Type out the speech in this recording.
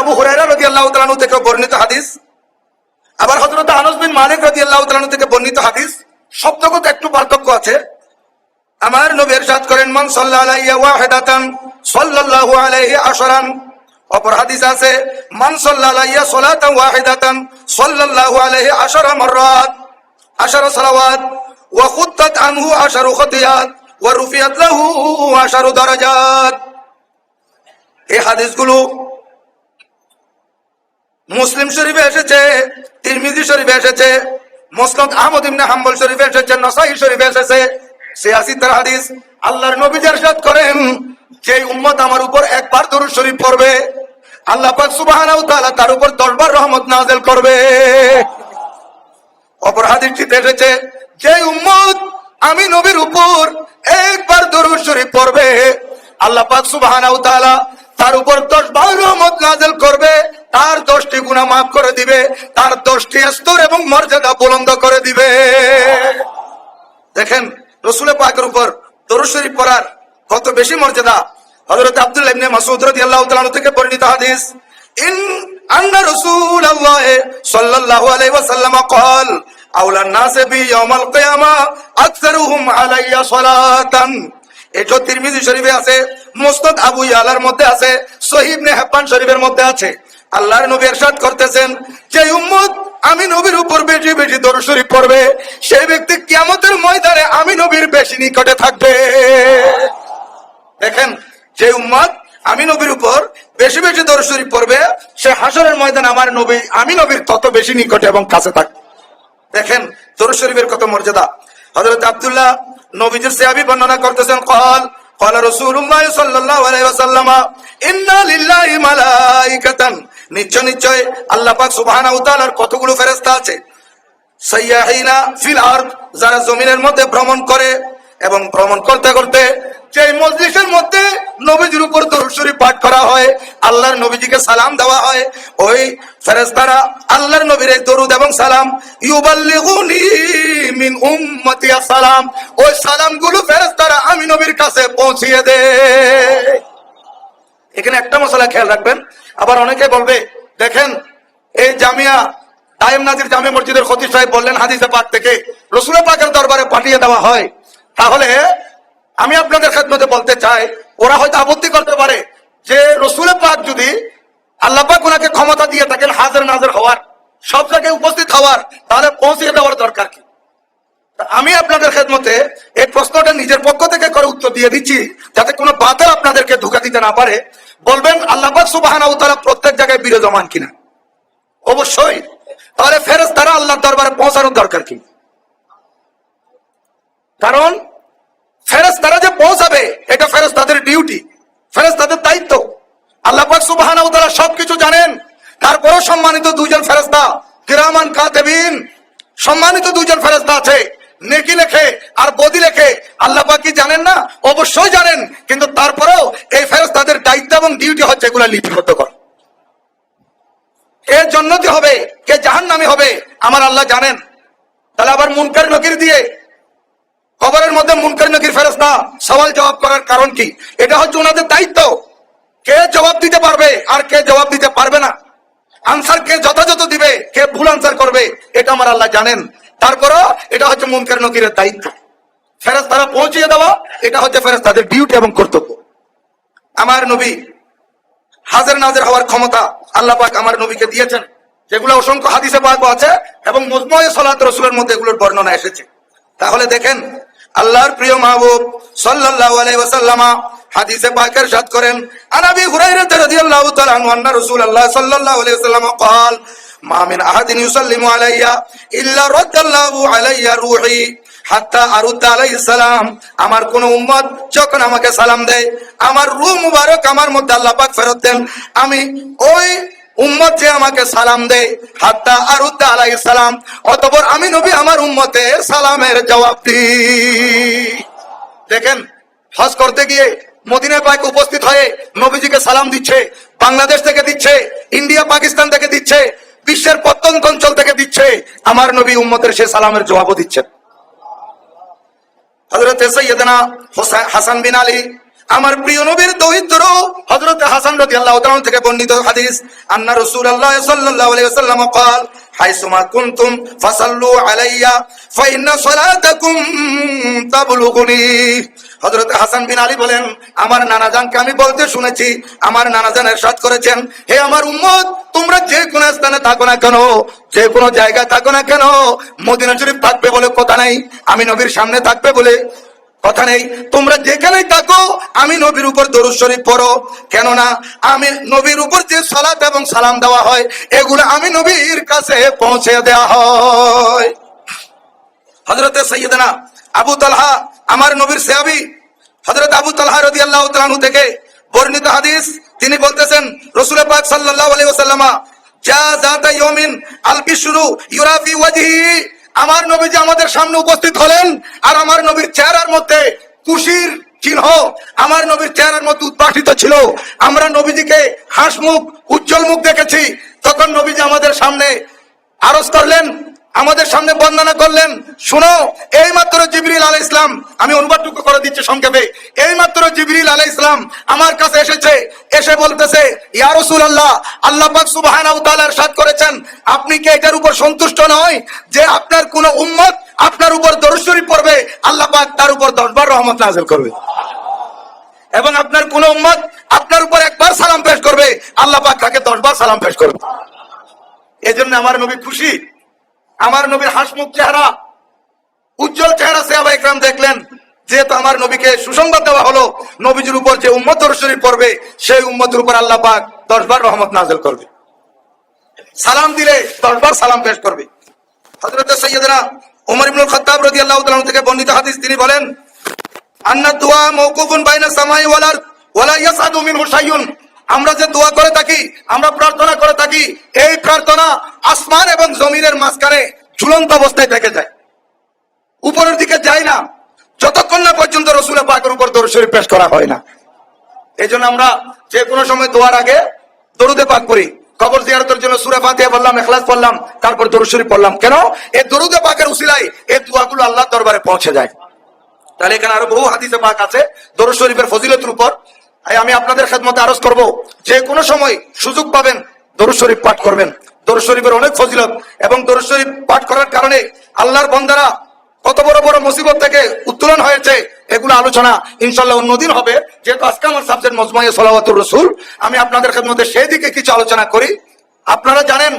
আবু হুরায়রা রাদিয়াল্লাহু তাআলা আনহু থেকে বর্ণিত হাদিস। আবার হযরত আনাস বিন মালিক রাদিয়াল্লাহু তাআলা আনহু থেকে বর্ণিত হাদিস। শব্দগত একটু পার্থক্য আছে। আমার নবী ইরশাদ করেন, মান সাল্লাল্লাহু আলাইহি ওয়াহিদাতান সাল্লাল্লাহু আলাইহি আশরান। অপর হাদিস আছে, মান আলাইহি সালাতান সাল্লাল্লাহু আলাইহি আশরা মাররাত। আশরা সালাওয়াত, ওয়া খুত্তাত আনহু আশারু খতিয়াত, ওয়া রুফিয়াত লাহু আশারু দারাজাত। এই হাদিসগুলো মুসলিম শরীফে এসেছে, তিরমিজি শরীফে এসেছে মুসলিম আহমদ ইবনে হাম্বল শরীফে এসেছে, নসাই শরীফে এসেছে সিয়াসি তার হাদিস, আল্লাহর নবী ইরশাদ করেন যে উম্মত আমার উপর একবার দরুদ শরীফ পড়বে, আল্লাহ পাক সুবহানাহু তাআলা তার উপর দশবার রহমত নাযিল করবে। অপর হাদিসটিতে এসেছে যে উম্মত আমি নবীর উপর একবার দরুদ শরীফ পড়বে, আল্লাহ পাক সুবহানাহু তাআলা তার উপর দশ বার রহমত নাযিল তার দশটি গুনাহ মাফ করে দিবে তার দশটি স্তর এবং মর্যাদা বুলন্দ করে দিবে দেখেন রসুল পাকের উপর দরুদ শরীফ পড়ার কত বেশি মর্যাদা হযরত আব্দুল্লাহ ইবনে মাসউদ রাদিয়াল্লাহু তাআলা আনহু থেকে বর্ণিত হাদিস ইন আন্না রাসূলুল্লাহ সাল্লাল্লাহু আলাইহি ওয়াসাল্লাম قال اولى الناس بي يوم القيامه اكثرهم علي صلاه এটা তিরমিজি শরীফে আছে মুসনাদ আবু ইয়ালার মধ্যে আছে সহিহ ইবনে হিব্বান শরীফের মধ্যে আছে আল্লাহর নবী ইরশাদ করতেছেন যে উম্মত আমি নবীর উপর বেশি বেশি দরুদ শরীফ পড়বে সেই ব্যক্তি কিয়ামতের ময়দানে আমি নবীর বেশি নিকটে থাকবে দেখেন যে উম্মত আমি নবীর উপর বেশি বেশি দরুদ শরীফ পড়বে সে হাসরের ময়দানে আমার নবী আমি নবীর তত বেশি নিকটে এবং কাছে থাকবে দেখেন দরুদ শরীফের কত মর্যাদা হযরত আব্দুল্লাহ নবীজির সাহাবী বর্ণনা করতেছেন قال قال رسول الله صلى الله عليه وسلم ان لله ملائكه নিশ্চয় নিশ্চয় আল্লাহ পাক সুবহানাহু ওয়া তাআলার কতগুলো ফেরেশতা আছে? সাইয়াহিনা ফিল আরদ, যারা জমিনের মধ্যে ভ্রমণ করে এবং ভ্রমণ করতে করতে যে মজলিসের মধ্যে নবীজির উপর দরুদ শরীফ পাঠ করা হয়, আল্লাহর নবীজিকে সালাম দেওয়া হয়, ওই ফেরেশতারা আল্লাহর নবীর এই দরুদ এবং সালাম, ইউবাল্লিগুনি মিন উম্মতি সালাম ওই সালামগুলো ফেরেশতারা আমি নবীর কাছে পৌঁছিয়ে দেয়। এখানে একটা মশলা খেয়াল রাখবেন। আবার অনেকে বলবে, দেখেন, এই জামিয়া টাইম নাজির জামে মসজিদের খতিব সাহেব বললেন হাদিসে পাক থেকে রসুল পাকের দরবারে পাঠিয়ে দেওয়া হয়। তাহলে আমি আপনাদের খেদমতে বলতে চাই, ওরা হয়তো আপত্তি করতে পারে যে রসুল পাক যদি আল্লাহ পাক ওনাকে ক্ষমতা দিয়ে থাকেন হাজার নাজার হওয়ার, সব জায়গায় উপস্থিত হওয়ার, তাহলে পৌঁছে দেওয়ার দরকার কি? আমি আপনাদের খেদমতে এই প্রশ্নটা নিজের পক্ষ থেকে করে উত্তর দিয়ে দিচ্ছি, যাতে কোনো বাতিল আপনাদেরকে ধোকা দিতে না পারে। বলবেন, আল্লাহ সুবাহানা তারা প্রত্যেক জায়গায় বিরাজমান কিনা? অবশ্যই। তাহলে ফেরেস তারা আল্লাহর দরবারে পৌঁছানোর দরকার কি? কারণ ফেরেস তারা যে পৌঁছাবে, এটা ফেরেস তাদের ডিউটি ফেরেস তাদের দায়িত্ব। আল্লাহ পাক সুবাহানা তারা সবকিছু জানেন। তারপরও সম্মানিত দুইজন ফেরেস্তা কিরামান কাতেবিন, সম্মানিত দুইজন ফেরেস্তা আছে। নেকি লেখে আর বদি লেখে। আল্লাহ কি জানেন না? অবশ্যই জানেন। কিন্তু তারপরেও এই ফেরেস্তাদের এবং ডিউটি হচ্ছে এগুলা লিপিবদ্ধ কর। কে জন্নতি হবে, কে জাহান নামি হবে, আমার আল্লাহ জানেন। তাহলে আবার মুনকার নকির দিয়ে খবরের মধ্যে মুনকার নকির ফেরস্তা সওয়াল জবাব করার কারণ কি? এটা হচ্ছে ওনাদের দায়িত্ব। কে জবাব দিতে পারবে আর কে জবাব দিতে পারবে না? আনসার কে যথাযথ দিবে, কে ভুল আনসার করবে, এটা আমার আল্লাহ জানেন। তারপরও এটা হচ্ছে মুনকার নকিরের দায়িত্ব। ফেরত তারা পৌঁছিয়ে দেওয়া, এটা হচ্ছে ফেরত তাদের ডিউটি এবং কর্তব্য। আমার নবী হাজার নাজের হওয়ার ক্ষমতা আল্লাহ পাক আমার নবীকে দিয়েছেন যেগুলো অসংখ্য হাদিসে পাক আছে এবং মুজময় সালাত রসুলের মধ্যে এগুলোর বর্ণনা এসেছে তাহলে দেখেন আল্লাহর প্রিয় মাহবুব সাল্লাল্লাহু আলাইহি ওয়াসাল্লামা হাদিসে পাকের সাথ করেন আনাবি হুরায়রা রাদিয়াল্লাহু তাআলা আনহু আন্না রাসূলুল্লাহ সাল্লাল্লাহু আলাইহি ওয়াসাল্লাম قال ما من احد يسلم علي الا رد الله علي روحي হাত্তা আরুদ্দা আলাইহিস সালাম, আমার কোন উম্মত যখন আমাকে সালাম দেয়, আমার রূহ মুবারক আমার মধ্যে আল্লাহ পাক ফেরত দেন। আমি ওই উম্মত যে আমাকে সালাম দেয়, হাত্তা আরুদ্দা আলাইহিস সালাম, অতঃপর আমি নবী আমার উম্মতের সালামের জবাব দিই। দেখেন, হজ করতে গিয়ে মদিনা পাক উপস্থিত হয়ে নবীজিকে সালাম দিচ্ছে, বাংলাদেশ থেকে দিচ্ছে, ইন্ডিয়া, পাকিস্তান থেকে দিচ্ছে, বিশ্বের প্রত্যন্ত অঞ্চল থেকে দিচ্ছে, আমার নবী উম্মতের সে সালামের জবাবও দিচ্ছেন। হজরত সৈয়দনা হোসা- হাসান বিন আলী আমার প্রিয় নবীর দরিদ্র হযরত হাসান রাদিয়াল্লাহু তাআলা থেকে বর্ণিত হাদিস আন্না রাসূলুল্লাহ সাল্লাল্লাহু আলাইহি ওয়াসাল্লাম قال হাইসুমা কুনতুম ফাসাল্লু আলাইয়া ফাইন্না সালাতাকুম তাবলুগুনি হযরত হাসান বিন আলী বলেন আমার নানা জানকে আমি বলতে শুনেছি আমার নানা জান ইরশাদ করেছেন হে আমার উম্মত তোমরা যে কোনো স্থানে থাকো না কেন যে কোনো জায়গায় থাকো না কেন মদিনা শরীফ থাকবে বলে কথা নেই আমি নবীর সামনে থাকবে বলে কথা নেই। তোমরা যেখানেই থাকো, আমি নবীর উপর দরুদ শরীফ পড়ো। কেননা, আমি নবীর উপর যে সালাত এবং সালাম দেওয়া হয়, এগুলো আমি নবীর কাছে পৌঁছে দেওয়া হয়। হজরতে সৈয়দনা আবু তালহা, আমার নবীর সেহাবি হজরত আবু তালহা রদি আল্লাহ থেকে বর্ণিত হাদিস, তিনি বলতেছেন, রসুল পাক সাল্লাল্লাহু আলাইহি ওয়াসাল্লামা, যা জাতা ইয়াউমিন আল বিশরু ইউরাফি ওয়াজহি। আমার নবীজি আমাদের সামনে উপস্থিত হলেন আর আমার নবীর চেহারার মধ্যে খুশির চিহ্ন, আমার নবীর চেহারার মধ্যে উদ্ভাসিত ছিল। আমরা নবীজিকে হাসমুখ, উজ্জ্বল মুখ দেখেছি। তখন নবীজি আমাদের সামনে আরজ করলেন আমাদের সামনে বন্দনা করলেন। শুনো এই মাত্র জিবরিল আলাই ইসলাম আমি অনুবাদটুকু করে দিচ্ছি সংক্ষেপে। এই মাত্র জিবরিল আলাই ইসলাম আমার কাছে এসেছে, এসে বলতেছে, ইয়া রাসূলুল্লাহ, আল্লাহ পাক সুবহানাহু ওয়া তাআলা ইরশাদ করেছেন। আপনি কি এটার উপর সন্তুষ্ট নয় যে আপনার কোন উম্মত আপনার উপর দরুদ পড়বে? আল্লাহ পাক তার উপর দশবার রহমত নাযিল করবে। এবং আপনার কোন উম্মত আপনার উপর একবার সালাম পেশ করবে। আল্লাহ পাক তাকে দশবার সালাম পেশ করবে। এই জন্য আমার নবী খুশি। আমার নবীর হাসমুখ চেহারা, উজ্জ্বল চেহারা সেহাবা ইকরাম দেখলেন, যেহেতু আমার নবীকে সুসংবাদ দেওয়া হলো, নবীজির উপর যে উম্মত শরীফ পড়বে, সেই উম্মতের উপর আল্লাহ পাক দশবার রহমত নাজেল করবে। সালাম দিলে দশবার সালাম পেশ করবে। হযরত সৈয়দনা ওমর ইবনুল খাত্তাব রাদিয়াল্লাহু তাআলা থেকে বর্ণিত হাদিস, তিনি বলেন, আন্না দুয়া মওকুফুন বাইনা সামাই ওয়াল আরদ, ওয়ালা আমরা যে দোয়া করে থাকি, আমরা প্রার্থনা করে থাকি, এই প্রার্থনা আসমান এবং জমিনের মাঝখানে ঝুলন্ত অবস্থায় থেকে যায়। উপরের দিকে যায় না, যতক্ষণ না পর্যন্ত রসুল পাকের উপর দরুদ শরীফ পেশ করা হয় না। এই জন্য আমরা যে কোনো সময় দোয়ার আগে দরুদে পাক করি কবর জিয়ারতের জন্য সুরে ফাতিহা বললাম এখলাস পড়লাম, তারপর দরুদ শরীফ পড়লাম। কেন? এই দরুদে পাকের উসিলায় এই দোয়াগুলো আল্লাহ দরবারে পৌঁছে যায়। তাহলে এখানে আরও বহু হাদিসে পাক আছে। দরুদ শরীফের ফজিলতের উপর আমি আপনাদের খেদমতে আরজ করব। যে কোনো সময় সুযোগ পাবেন দরুদ শরীফ পাঠ করবেন। দরুদ শরীফের অনেক ফজিলত এবং দরুদ শরীফ পাঠ করার কারণে আল্লাহর বন্দারা কত বড় বড় মুসিবত থেকে উত্তোলন হয়েছে, এগুলো আলোচনা ইনশাল্লাহ অন্যদিন হবে। যেহেতু আজকে আমার সাবজেক্ট মজমাইয়া সালাওয়াতুর রসুল, আমি আপনাদের খেদমতে সেই দিকে কিছু আলোচনা করি। আপনারা জানেন